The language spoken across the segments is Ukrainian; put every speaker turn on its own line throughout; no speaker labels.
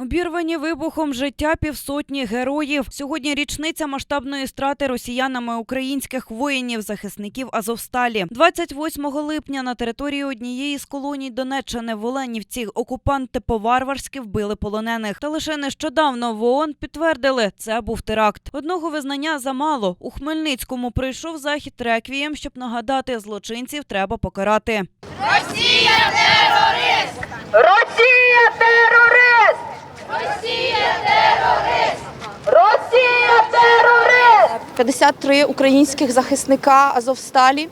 Обірвані вибухом життя півсотні героїв. Сьогодні річниця масштабної страти росіянами українських воїнів, захисників Азовсталі. 28 липня на території однієї з колоній Донеччини в Оленівці окупанти по-варварськи вбили полонених. Та лише нещодавно в ООН підтвердили, це був теракт. Одного визнання замало. У Хмельницькому прийшов захід реквієм, щоб нагадати, злочинців треба покарати.
Росія терорист! Росія терорист! Росія терорист!
53 українських захисника Азовсталі е,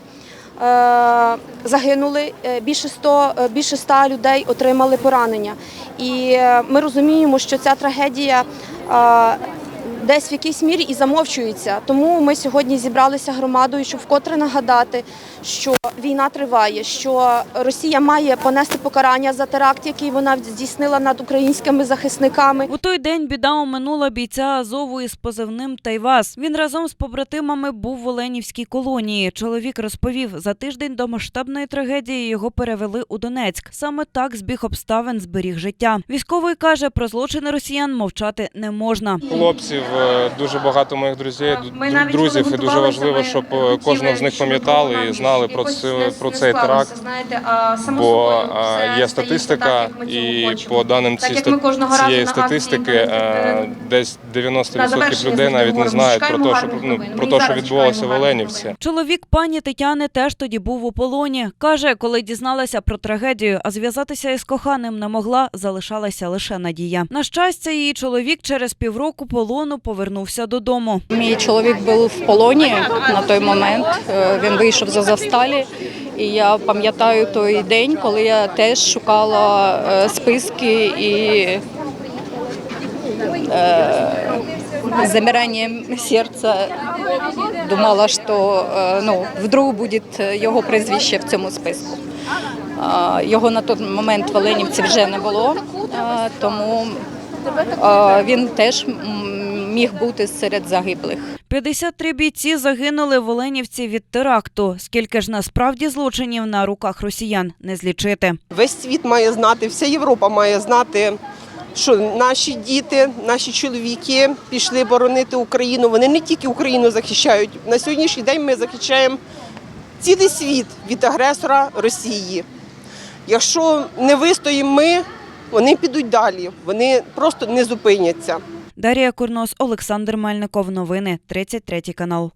загинули. Е, Більше 100, е, більше 100 людей отримали поранення. І ми розуміємо, що ця трагедія десь в якійсь мірі і замовчується. Тому ми сьогодні зібралися громадою, щоб вкотре нагадати, що війна триває, що Росія має понести покарання за теракт, який вона здійснила над українськими захисниками.
У той день біда оминула бійця Азову із позивним Тайвас. Він разом з побратимами був в Оленівській колонії. Чоловік розповів, за тиждень до масштабної трагедії його перевели у Донецьк. Саме так збіг обставин зберіг життя. Військовий каже, про злочини росіян мовчати не можна.
хлопців, дуже багато моїх друзів,
Ми
друзів, і дуже важливо, щоб е, кожного з них пам'ятали і знали про
не-
про цей теракт.
Знаєте, а само
Бо е, є статистика, і
хочемо.
по даним
Так,
ці
як ми кожного разу
цієї статистики е, десь
На
90% людей навіть не знають про те, що ну, про те, що відбувалося в Оленівці.
Чоловік пані Тетяни теж тоді був у полоні. Каже, коли дізналася про трагедію, а зв'язатися із коханим не могла, залишалася лише надія. На щастя, її чоловік через півроку полону повернувся додому.
Мій чоловік був в полоні на той момент. Е, Він вийшов з Азовсталі. І я пам'ятаю той день, коли я теж шукала е, списки і е, замиранням серця думала, що ну, вдруг буде його прізвище в цьому списку. Його на той момент в Оленівці вже не було, тому він теж міг бути серед загиблих.
53 бійці загинули в Оленівці від теракту. Скільки ж насправді злочинів на руках росіян не злічити.
Весь світ має знати, вся Європа має знати, що наші діти, наші чоловіки пішли боронити Україну. Вони не тільки Україну захищають. На сьогоднішній день ми захищаємо цілий світ від агресора Росії. Якщо не вистоїмо ми, вони підуть далі, вони просто не зупиняться.
Дарія Курнос, Олександр Мельников. Новини 33 канал.